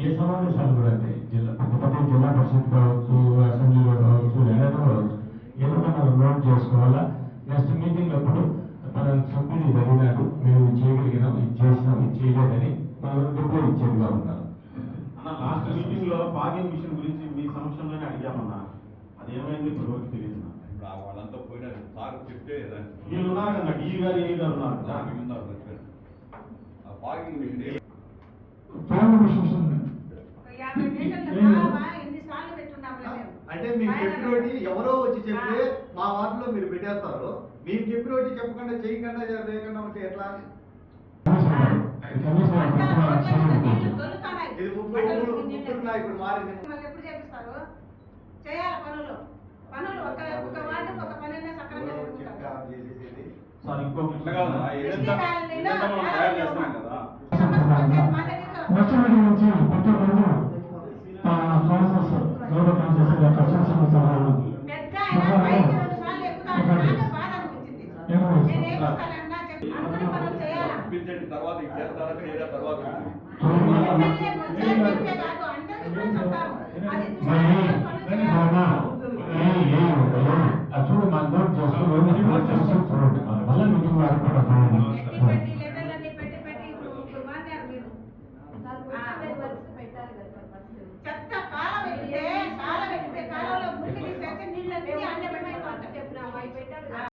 ఏ సమావేశాలు కూడా అంతే. జిల్లా ప్రతి జిల్లా పరిషత్ కావచ్చు అసెంబ్లీలో కావచ్చు ఏదైనా కావచ్చు. ఏదో మనం నోట్ చేసుకోవాలా? నెక్స్ట్ మీటింగ్ అప్పుడు మన సభ్యులు ఇది అడిగినాడు మేము ఇది చేయగలిగినాం ఇది చేసినాం ఇది చేయలేదని మనం రిప్లై ఇచ్చేదిగా ఉండాలి అన్న లాస్ట్ మీటింగ్లో పాగింగ్ మిషన్ గురించి మీ సమక్షంలోనే అడిగామన్నా. అది ఏమైంది ఇప్పుడు వరకు తెలియదు వాళ్ళంతా పోయినారు. సార్ చెప్తే వీళ్ళు ఉన్నారు కదా గారు ఏ గారు ఉన్నారు ఉన్నారు మిషన్ ఏ- ఫోన్ మిషన్స్ ఉన్నాయి ఒక యాభై మీటర్ల ఏం? కాలువ ఎన్నిసార్లు పెట్టున్నాములే మేము. అంటే మీకు పైన చెప్పినోటి ఎవరో వచ్చి చెప్తే మా వార్డులో మీరు పెట్టేస్తారు మీకు చెప్పినోటి చెప్పకుండా చేయకుండా లేకుండా ఉంటే ఎట్లా. ఇది ముగ్గురు నీళ్ళు. నాయకుడు మారింది వాళ్ళు ఎప్పుడు చేపిస్తారు చేయాలి పనులు పనులు ఒక ఒక ఒక పని అయినా సక్రమంగా. సార్ ఇంకో అట్లా కాదు మనం తయారు చేస్తున్నాం కదా తర్వాత ఇది చేస్తారా చేయరా తర్వాత ఎమ్మెల్యే వచ్చే చెప్పే కాదు అందరికీ కూడా చెప్తాము అది మరి